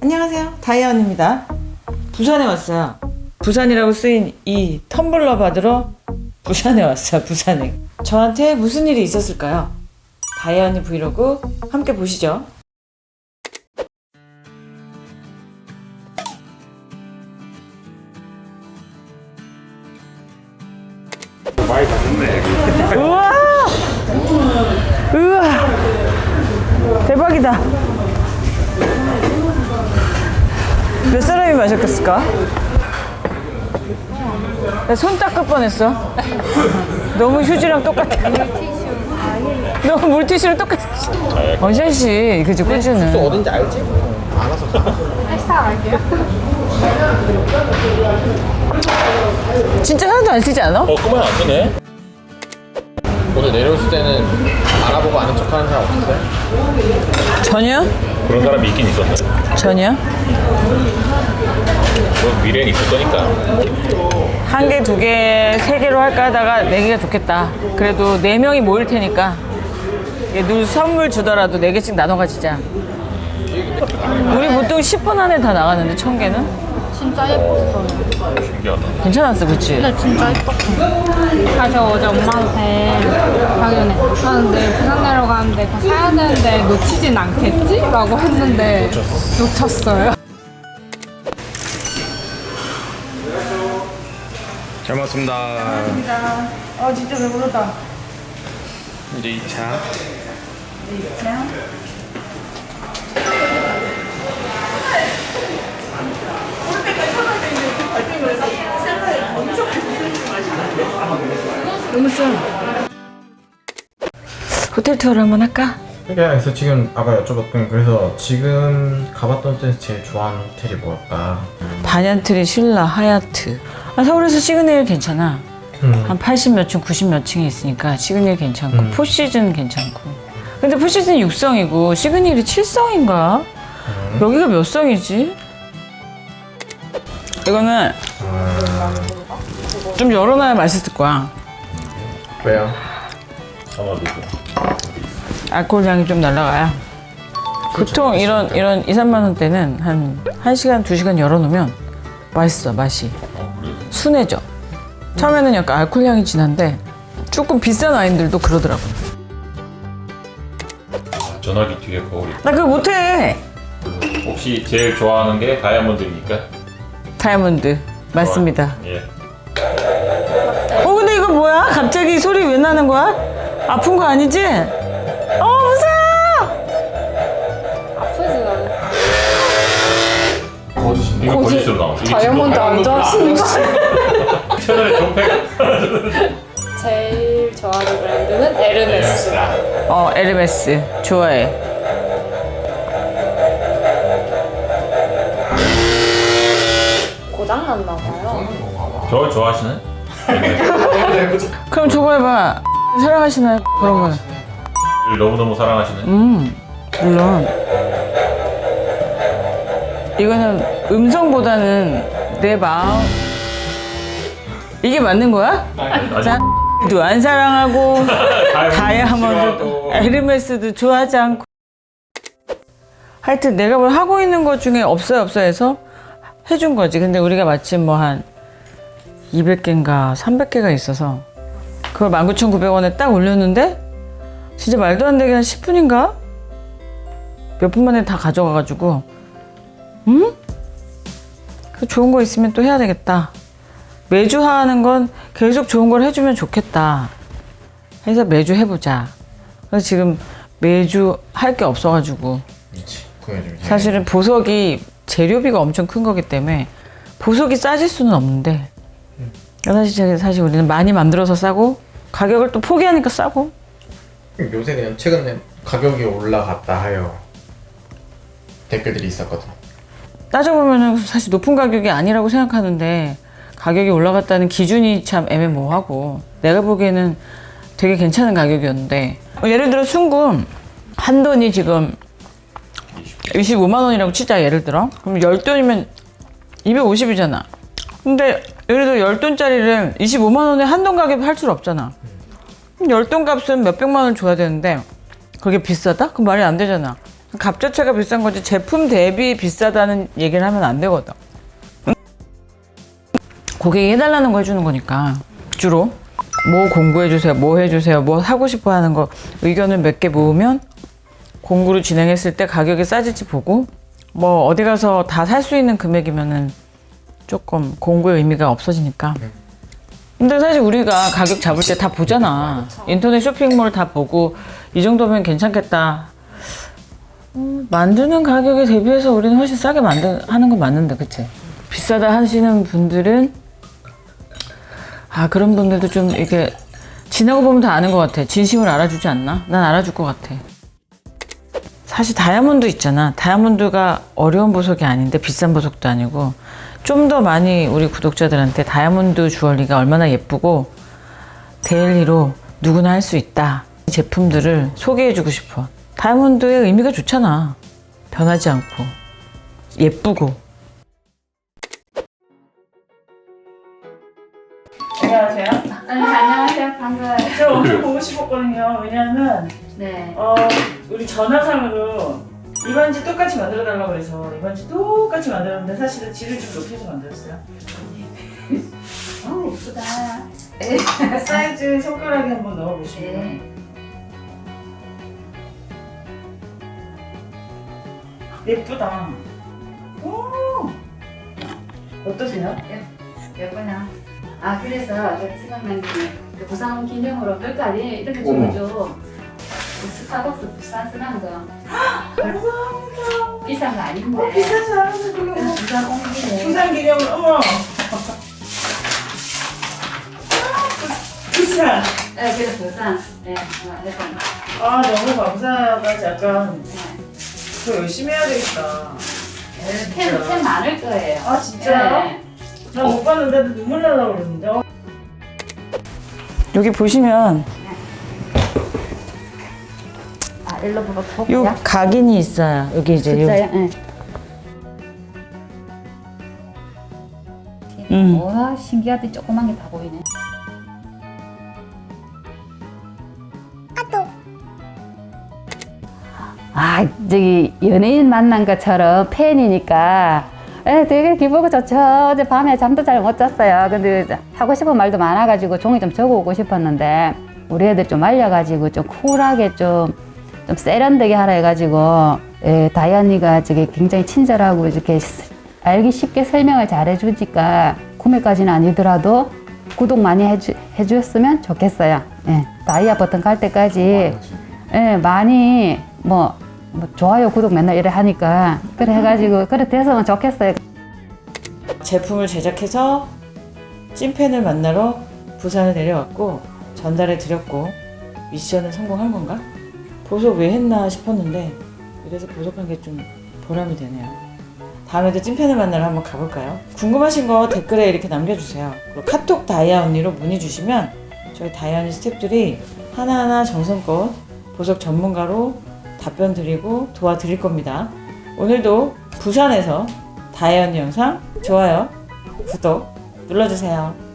안녕하세요. 다이아언입니다. 부산에 왔어요. 부산이라고 쓰인 이 텀블러 받으러 부산에 왔어요. 부산에. 저한테 무슨 일이 있었을까요? 다이아언니 브이로그 함께 보시죠. 우와! 우와! 대박이다. 몇 사람이 마셨겠을까? 나 손 닦을 뻔했어. 너무 휴지랑 똑같아. 너무 물티슈랑 똑같아. 원샷 씨, 그지 꾸준은. 어딘지 알지? 진짜 하나도 안 쓰지 않아? 어, 그만 안 쓰네. 오늘 내려오실 때는 알아보고 아는 척 하는 사람 없었어요? 전혀? 그런 사람이 있긴 있었네. 전혀? 그 미래는 있을 거니까. 한 개, 두 개, 세 개로 할까 하다가 네 개가 좋겠다. 그래도 네 명이 모일 테니까. 얘누 선물 주더라도 네 개씩 나눠 가지자. 우리 보통 10분 안에 다 나가는데 천 개는? 진짜 예뻤어요. 신기하다. 괜찮았어, 그치? 근데 진짜 예뻤어요. 사실 어제 엄마한테 당연히 아 근데 부산 내려가는데 그거 사야 되는데 놓치진 않겠지? 라고 했는데 놓쳤어요. 잘 먹었습니다. 아, 진짜 배부르다. 이제 2차. 너무 써. 호텔 투어를 한번 할까? 그래서 지금 아까 여쭤봤던 그래서 지금 가봤던 데서 제일 좋아하는 호텔이 뭘까? 반얀트리 신라 하얏트. 아, 서울에서 시그널 괜찮아. 음. 한 80몇 층, 90몇 층에 있으니까 시그널 괜찮고 음. 포시즌 괜찮고. 근데 포시즌 6성이고 시그널이 7성인가? 음. 여기가 몇 성이지? 이거는 좀 열어놔야 맛있을 거야. 왜요? 아마도. 알코올 향이 좀 날라가야. 보통 이런 이런 2, 3만 원대는 한 1시간, 2시간 열어 놓으면 맛있어, 맛이. 순해져. 처음에는 약간 알코올 향이 진한데 조금 비싼 와인들도 그러더라고요. 전화기 뒤에 거울이. 나 그거 못해. 혹시 제일 좋아하는 게 다이아몬드입니까? 다이아몬드. 맞습니다. 예. 어, 근데 이거 뭐야? 갑자기 소리 왜 나는 거야? 아픈 거 아니지? 어, 무서워! 아프진. 거짓. 이거 거짓으로. 이게 다이아몬드 안 좋아하시는 거 채널에 종패가. 제일 좋아하는 브랜드는 에르메스. 어, 에르메스. 좋아해. 고장났나 봐요. 저걸 좋아하시네? 그럼 저거 해봐. 사랑하시나요? 그런 거는. 너무너무 사랑하시네. 음, 물론. 이거는 음성보다는 내 마음. 이게 맞는 거야? 자, 도안 사랑하고, 다이아몬드 다이아몬드도. 에르메스도 좋아하지 않고. 하여튼 내가 뭘 하고 있는 것 중에 없어요, 없어 해서 해준 거지. 근데 우리가 마침 뭐 한 200개인가 300개가 있어서 그걸 19,900원에 딱 올렸는데 진짜 말도 안 되게 한 10분인가? 몇 분 만에 다 가져가가지고 응? 그 좋은 거 있으면 또 해야 되겠다. 매주 하는 건 계속 좋은 걸 해주면 좋겠다. 해서 매주 해보자. 그래서 지금 매주 할 게 없어가지고 좀. 사실은 보석이 재료비가 엄청 큰 거기 때문에 보석이 싸질 수는 없는데 사실 사실 우리는 많이 만들어서 싸고 가격을 또 포기하니까 싸고 요새 그냥 최근에 가격이 올라갔다 하여 댓글들이 있었거든. 따져보면은 사실 높은 가격이 아니라고 생각하는데 가격이 올라갔다는 기준이 참 애매모호하고 내가 보기에는 되게 괜찮은 가격이었는데 예를 들어 순금 한 돈이 지금 25만 원이라고 치자 예를 들어. 그럼 10돈이면 250이잖아. 근데 예를 들어 10돈짜리를 25만 원에 한 돈 가격에 팔 수는 없잖아. 그럼 10돈 값은 몇백만 원 줘야 되는데 그게 비싸다? 그럼 말이 안 되잖아. 값 자체가 비싼 거지 제품 대비 비싸다는 얘기를 하면 안 되거든. 응? 고객이 해달라는 거 해주는 거니까. 주로. 뭐 공부해 주세요, 뭐 해주세요, 뭐 하고 싶어 하는 거. 의견을 몇 개 모으면 공구를 진행했을 때 가격이 싸질지 보고 뭐 어디 가서 다 살 수 있는 금액이면은 조금 공구의 의미가 없어지니까. 근데 사실 우리가 가격 잡을 때 다 보잖아. 인터넷 쇼핑몰 다 보고 이 정도면 괜찮겠다. 음, 만드는 가격에 대비해서 우리는 훨씬 싸게 만드 하는 건 맞는데, 그치? 비싸다 하시는 분들은 아 그런 분들도 좀 이렇게 지나고 보면 다 아는 것 같아. 진심을 알아주지 않나? 난 알아줄 것 같아. 사실 다이아몬드 있잖아. 다이아몬드가 어려운 보석이 아닌데 비싼 보석도 아니고 좀 더 많이 우리 구독자들한테 다이아몬드 주얼리가 얼마나 예쁘고 데일리로 누구나 할 수 있다. 이 제품들을 소개해주고 싶어. 다이아몬드의 의미가 좋잖아. 변하지 않고 예쁘고. 안녕하세요. 네, 안녕하세요. 반가워요. 저 오늘 보고 싶었거든요. 왜냐하면 네. 어, 우리 전화상으로 이 반지 똑같이 만들어 달라고 해서 이 반지 똑같이 만들었는데 사실은 질을 좀 높여서 만들었어요. 어, 예쁘다. 사이즈 손가락에 한번 넣어보시면 네. 예쁘다. 오! 어떠세요? 예쁘나? 아, 그래서 그 생각난 게 부산 기념으로 몇 가지 이렇게 줘줘. 그 스타벅스 부산 쓰는 거. 감사합니다. 비싼 거 아닌데. 어, 비싸지 않아서 그냥 부산 온 김에. 부산 기념으로 어머. 부산. 네, 그래 부산. 네, 어, 예쁜. 아 너무 감사하다. 약간 네. 더 열심히 해야 되겠다. 팬, 팬 많을 거예요. 아 진짜요? 네. 나못 봤는데도 눈물 나려고 그러는데. 어. 여기 보시면 일로 보고 요 볼게요. 각인이 있어요. 여기 이제 요. 네. 음. 와, 신기하다. 조그만 게 다 보이네. 아, 저기 연예인 만난 것처럼 팬이니까 에, 되게 기분이 좋죠. 어제 밤에 잠도 잘 못 잤어요. 근데 하고 싶은 말도 많아가지고 종이 좀 적어오고 싶었는데 우리 애들 좀 말려가지고 좀 쿨하게 좀, 좀 세련되게 하라 해가지고 에, 다이언니가 저게 굉장히 친절하고 이렇게 스- 알기 쉽게 설명을 잘 해주니까 구매까지는 아니더라도 구독 많이 해주, 해주셨으면 좋겠어요. 예, 다이아 버튼 갈 때까지 예, 많이 뭐, 뭐 좋아요 구독 맨날 이래 하니까 그래 해가지고 그래 됐으면 좋겠어요. 제품을 제작해서 찐팬을 만나러 부산을 내려왔고 전달해 드렸고 미션은 성공한 건가? 보석 왜 했나 싶었는데 이래서 보석한 게 좀 보람이 되네요. 다음에도 찐팬을 만나러 한번 가볼까요? 궁금하신 거 댓글에 이렇게 남겨주세요. 그리고 카톡 다이아 언니로 문의 주시면 저희 다이아 언니 스태프들이 하나하나 정성껏 보석 전문가로 답변 드리고 도와드릴 겁니다. 오늘도 부산에서 다이아 언니 영상 좋아요, 구독 눌러주세요.